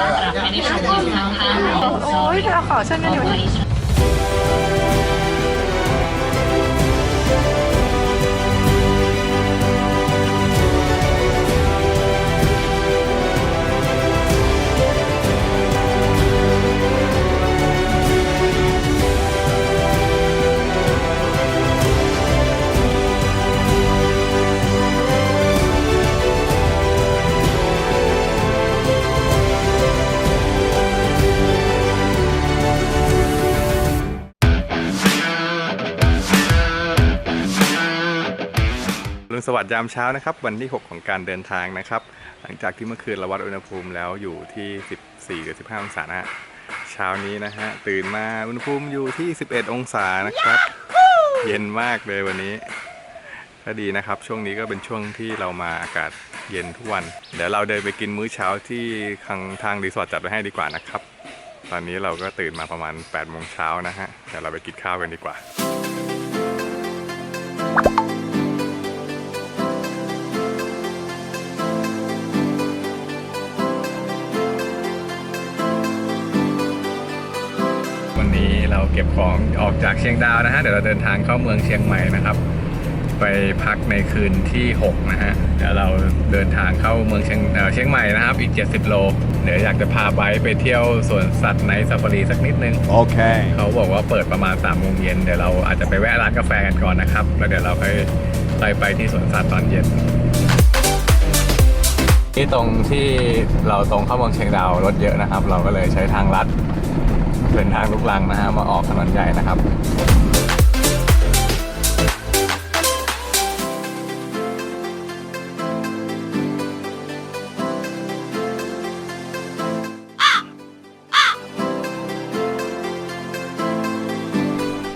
รับไม่ได้ชม สวัสดิ์ยามเช้านะครับ วันที่ 6 ของการเดินทางนะครับ หลังจากที่เมื่อคืนเราวัดอุณหภูมิแล้วอยู่ที่ 14หรือ15 องศานะฮะเช้านี้นะฮะตื่นมาอุณหภูมิอยู่ที่ 11 องศานะครับ เย็นมากเลยวันนี้ก็ดีนะครับ ช่วงนี้ก็เป็นช่วงที่เรามาอากาศเย็นทุกวัน เดี๋ยวเราเดินไปกินมื้อเช้าที่ทางทางรีสอร์ทจัดไว้ให้ดีกว่านะครับ ตอนนี้เราก็ตื่นมาประมาณ8โมงเช้านะฮะเดี๋ยวเราไปกินข้าวกันดีกว่า เราเก็บของออกจากเชียงดาวนะฮะ เดี๋ยวเราเดินทางเข้าเมืองเชียงใหม่นะครับ ไปพักในคืนที่ 6 นะฮะ เดี๋ยวเราเดินทางเข้าเมืองเชียงเอ่อเชียงใหม่นะครับ อีก 70 โล เดี๋ยวอยากจะพาไบร์ทไปเที่ยวสวนสัตว์ในซาฟารีสักนิดนึง Okay. เขาบอกว่าเปิดประมาณ3ามโมงเย็น เดี๋ยวเราอาจจะไปแวะร้านกาแฟกันก่อนนะครับ แล้วเดี๋ยวเราค่อยไปไปที่สวนสัตว์ตอนเย็นที่ตรงที่เราตรงเข้าเมืองเชียงดาวรถเยอะนะครับ เราก็เลยใช้ทางลัด เป็นทางลูกลังนะฮะมาออกถนนใหญ่นะครับ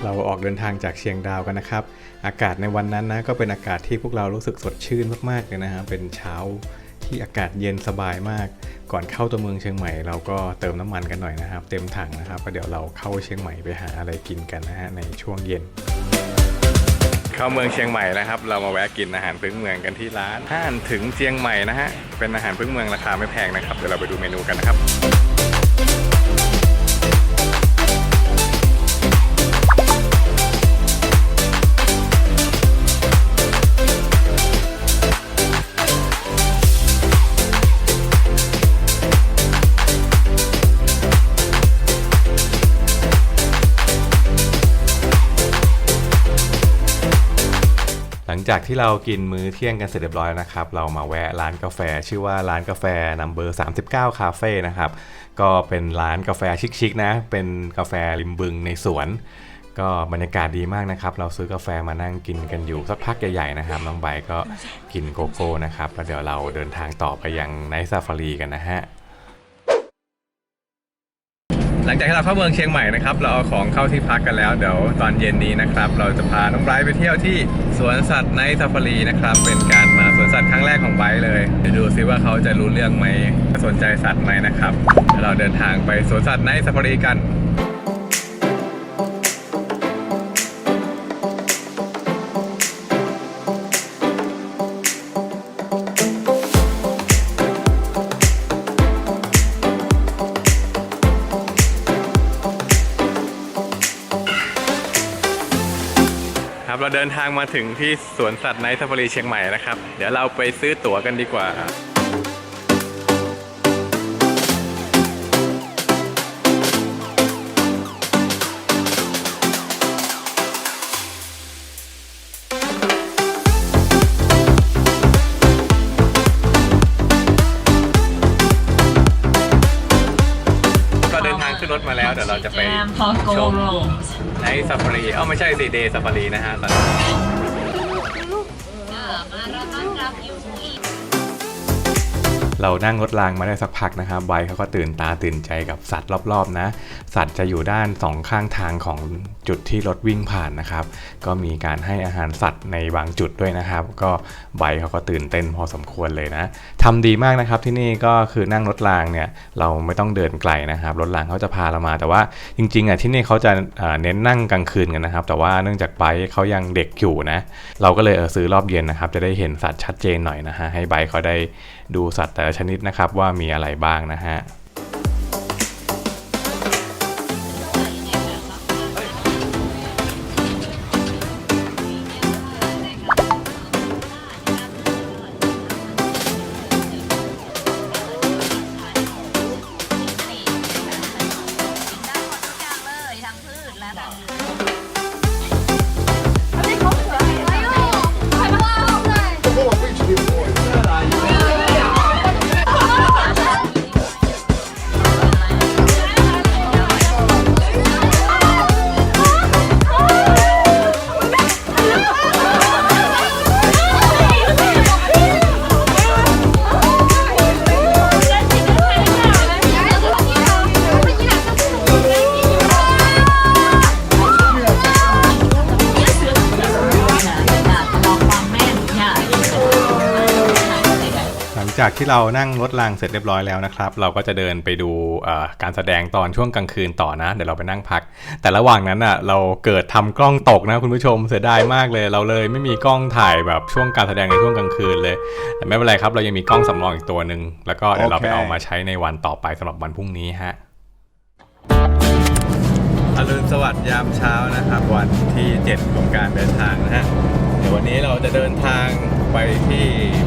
เราออกเดินทางจากเชียงดาวกันนะครับ อากาศในวันนั้นนะก็เป็นอากาศที่พวกเรารู้สึกสดชื่นมากๆเลยนะฮะเป็นเช้า ที่อากาศเย็นสบายมาก ก่อนเข้าตัวเมืองเชียงใหม่เราก็เติมน้ำมันกันหน่อยนะครับ เต็มถังนะครับแล้วเดี๋ยวเราเข้าเชียงใหม่ไปหาอะไรกินกันนะฮะในช่วงเย็น เข้าเมืองเชียงใหม่นะครับ เรามาแวะกินอาหารพื้นเมืองกันที่ร้านห้านถึงเชียงใหม่นะฮะเป็นอาหารพื้นเมืองราคาไม่แพงนะครับเดี๋ยวเราไปดูเมนูกันนะครับ จากที่เรากินมื้อเที่ยงกันเสร็จเรียบร้อยนะครับ เรามาแวะร้านกาแฟชื่อว่าร้านกาแฟนัมเบอร์39 คาเฟ่นะครับ ก็เป็นร้านกาแฟชิคๆนะ เป็นกาแฟริมบึงในสวน ก็บรรยากาศดีมากนะครับ เราซื้อกาแฟมานั่งกินกันอยู่สักพักใหญ่ๆนะครับ น้องใบก็กินโกโก้นะครับ แล้วเดี๋ยวเราเดินทางต่อไปยังไนท์ซาฟารีกันนะฮะ หลังจากที่เราเข้าเมืองเชียงใหม่นะครับ เราเอาของเข้าที่พักกันแล้ว เดี๋ยวตอนเย็นนี้นะครับ เราจะพาน้องไบรท์ไปเที่ยวที่สวนสัตว์ในซาฟารีนะครับ เป็นการมาสวนสัตว์ครั้งแรกของไบรท์เลยเดี๋ยวดูซิว่าเขาจะรู้เรื่องไหมสนใจสัตว์ไหมนะครับเดี๋ยวเราเดินทางไปสวนสัตว์ในซาฟารีกัน เราเดินทางมาถึงที่สวนสัตว์ในซาฟารีเชียงใหม่นะครับ เดี๋ยวเราไปซื้อตั๋วกันดีกว่า เดี๋ยวเราจะไปแจมพอโกชมโรสในซาฟารีเอ้าไม่ใช่สิเดย์ซาฟารีนะฮะตอนนี้ มาเราต้อนรับยูอี เรานั่งรถรางมาได้สักพักนะครับไบเขาก็ตื่นตาตื่นใจกับสัตว์รอบๆนะ สัตว์จะอยู่ด้านสองข้างทางของจุดที่รถวิ่งผ่านนะครับ ก็มีการให้อาหารสัตว์ในบางจุดด้วยนะครับ ก็ไบเขาก็ตื่นเต้นพอสมควรเลยนะทำดีมากนะครับที่นี่ก็คือนั่งรถรางเนี่ยเราไม่ต้องเดินไกลนะครับ รถรางเขาจะพาเรามา แต่ว่าจริงๆอะที่นี่เขาจะเน้นนั่งกลางคืนกันนะครับ แต่ว่าเนื่องจากไบเขายังเด็กอยู่นะ เราก็เลยเออซื้อรอบเย็นนะครับ จะได้เห็นสัตว์ชัดเจนหน่อยนะฮะให้ไบเขาได้ ดูสัตว์แต่ละชนิดนะครับว่ามีอะไรบ้างนะฮะ จากที่เรานั่งรถรางเสร็จเรียบร้อยแล้วนะครับ เราก็จะเดินไปดูเอ่อการแสดงตอนช่วงกลางคืนต่อนะ เดี๋ยวเราไปนั่งพัก แต่ระหว่างนั้นอะเราเกิดทำกล้องตกนะคุณผู้ชมเสียดายมากเลย เราเลยไม่มีกล้องถ่ายแบบช่วงการแสดงในช่วงกลางคืนเลยแต่ไม่เป็นไรครับ เรายังมีกล้องสำรองอีกตัวหนึ่งแล้วก็เดี๋ยวเราไปเอามาใช้ในวันต่อไปสำหรับวันพรุ่งนี้ฮะอรุณสวัสดิ์ยามเช้านะครับ วันที่ 7 ของการเดินทางนะฮะเดี๋ยววันนี้เราจะเดินทางไปที่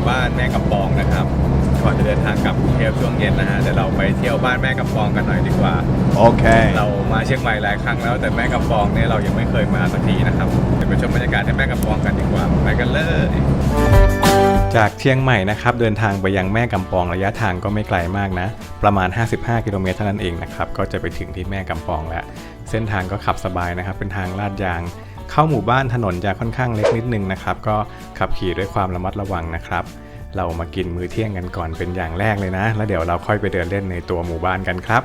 บ้านแม่กำปองนะครับ ก่อนจะเดินทางกลับกรุงเทพช่วงเย็นนะฮะเดี๋ยวเราไปเที่ยวบ้านแม่กำปองกันหน่อยดีกว่า Okay. เรามาเชียงใหม่หลายครั้งแล้วแต่แม่กำปองเนี่ยเรายังไม่เคยมาสักทีนะครับเดี๋ยวไปชมบรรยากาศที่แม่กำปองกันดีกว่าไปกันเลยจากเชียงใหม่นะครับเดินทางไปยังแม่กำปองระยะทางก็ไม่ไกลมากนะ ประมาณ 55 กิโลเมตรเท่านั้นเองนะครับก็จะไปถึงที่แม่กำปองแล้วเส้นทางก็ขับสบายนะครับเป็นทางลาดยาง เข้าหมู่บ้านถนนจะค่อนข้างเล็กนิดนึงนะครับ ก็ขับขี่ด้วยความระมัดระวังนะครับ เรามากินมื้อเที่ยงกันก่อนเป็นอย่างแรกเลยนะ แล้วเดี๋ยวเราค่อยไปเดินเล่นในตัวหมู่บ้านกันครับ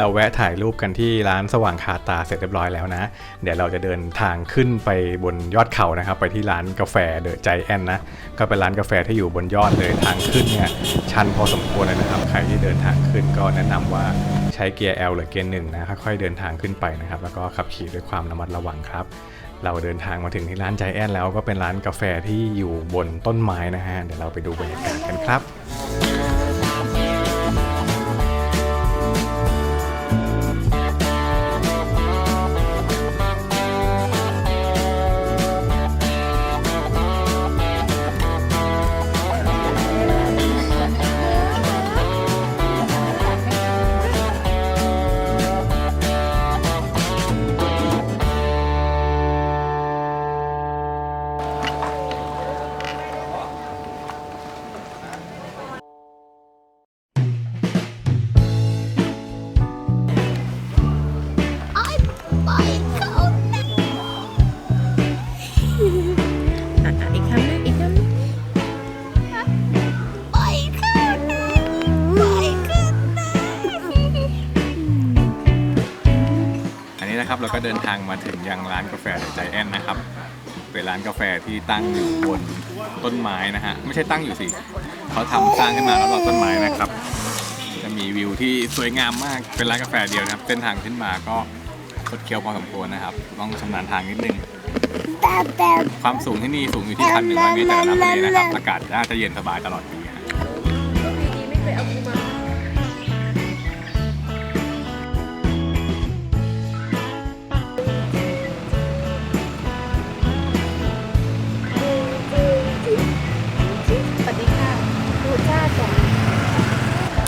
เราแวะถ่ายรูปกันที่ร้านสว่างคาตาเสร็จเรียบร้อยแล้วนะ เดี๋ยวเราจะเดินทางขึ้นไปบนยอดเขานะครับ ไปที่ร้านกาแฟเดอะใจแอนนะ ก็เป็นร้านกาแฟที่อยู่บนยอดเลยทางขึ้นเนี่ยชันพอสมควรเลยนะครับ ใครที่เดินทางขึ้นก็แนะนำว่าใช้เกียร์ L หรือเกียร์หนึ่งนะค่อยๆเดินทางขึ้นไปนะครับ แล้วก็ขับขี่ด้วยความระมัดระวังครับเราเดินทางมาถึงที่ร้านใจแอนแล้วก็เป็นร้านกาแฟที่อยู่บนต้นไม้นะฮะ เดี๋ยวเราไปดูบรรยากาศกันครับ อะอีกคำนึงอีกคำนึงอันนี้นะครับเราก็เดินทางมาถึงยังร้านกาแฟใจแอนนะครับ เป็นร้านกาแฟที่ตั้งอยู่บนต้นไม้นะฮะไม่ใช่ตั้งอยู่สิเขาทำสร้างขึ้นมารอบต้นไม้นะครับ จะมีวิวที่สวยงามมากเป็นร้านกาแฟเดียวนะครับเส้นทางขึ้นมาก็คดเคี้ยวพอสมควรนะครับ ต้องชำนาญทางนิดนึง ความสูงที่นี่สูงอยู่ที่พันหนึ่งร้อยเมตรจากระดับทะเลนะครับ อากาศน่าจะเย็นสบายตลอดปีฮะสวัสดีค่ะดูจ้าจ้ะ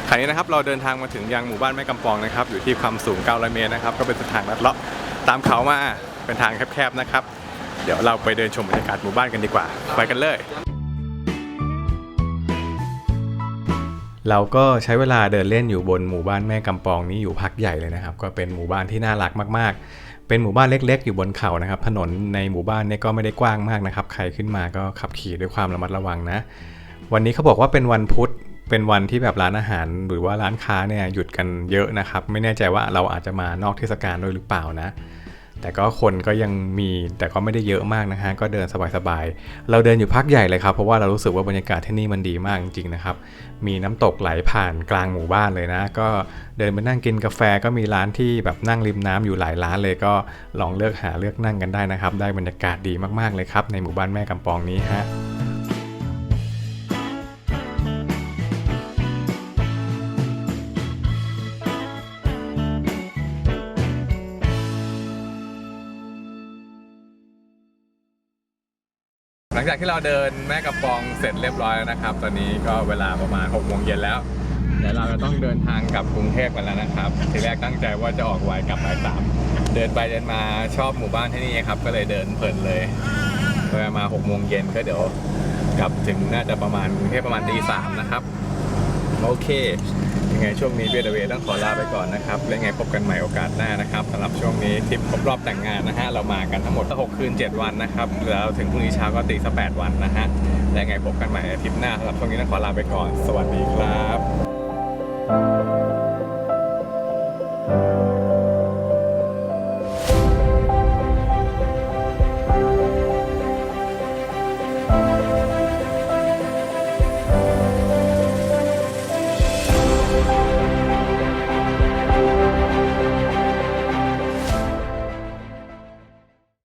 คราวนี้นะครับเราเดินทางมาถึงยังหมู่บ้านแม่กำปองนะครับ อยู่ที่ความสูง 900 เมตรนะครับ ก็เป็นเส้นทางลัดเลาะตามเขามาเป็นทางแคบๆนะครับ เดี๋ยวเราไปเดินชมบรรยากาศหมู่บ้านกันดีกว่า ไปกันเลย เราก็ใช้เวลาเดินเล่นอยู่บนหมู่บ้านแม่กำปองนี้อยู่พักใหญ่เลยนะครับ ก็เป็นหมู่บ้านที่น่ารักมากๆ เป็นหมู่บ้านเล็ก ๆ อยู่บนเขานะครับ ถนนในหมู่บ้านเนี่ยก็ไม่ได้กว้างมากนะครับ ใครขึ้นมาก็ขับขี่ด้วยความระมัดระวังนะ วันนี้เขาบอกว่าเป็นวันพุธเป็นวันที่แบบร้านอาหารหรือว่าร้านค้าเนี่ยหยุดกันเยอะนะครับ ไม่แน่ใจว่าเราอาจจะมานอกเทศกาลด้วยหรือเปล่านะ แต่ก็คนก็ยังมีแต่ก็ไม่ได้เยอะมากนะฮะก็เดินสบายๆ เราเดินอยู่พักใหญ่เลยครับเพราะว่าเรารู้สึกว่าบรรยากาศที่นี่มันดีมากจริงๆนะครับ มีน้ำตกไหลผ่านกลางหมู่บ้านเลยนะ ก็เดินไปนั่งกินกาแฟก็มีร้านที่แบบนั่งริมน้ำอยู่หลายร้านเลยก็ลองเลือกหาเลือกนั่งกันได้นะครับ ได้บรรยากาศดีมากๆเลยครับในหมู่บ้านแม่กำปองนี้ฮะ หลังจากที่เราเดินแม่กำปองเสร็จเรียบร้อยแล้วนะครับ ตอนนี้ก็เวลาประมาณ6โมงเย็นแล้ว เดี๋ยวเราจะต้องเดินทางกลับกรุงเทพกันแล้วนะครับ ทีแรกตั้งใจว่าจะออกไวกลับบ่ายสามเดินไปเดินมาชอบหมู่บ้านที่นี่ครับ ก็เลยเดินเพลินเลยเวลามา6โมงเย็นก็เดี๋ยวกลับถึงน่าจะประมาณกรุงเทพประมาณตีสามนะครับ โอเค ไงช่วงนี้เบียดเวต้องขอลาไปก่อนนะครับ แล้วไงพบกันใหม่โอกาสหน้านะครับสำหรับช่วงนี้ทริปครบรอบแต่งงานนะฮะ เรามากันทั้งหมด6คืน 7 วันนะครับ แล้วถึงพรุ่งนี้เช้าก็ตีสัก8วันนะฮะ แล้วไงพบกันใหม่ทริปหน้าสำหรับช่วงนี้ต้องขอลาไปก่อน สวัสดีครับ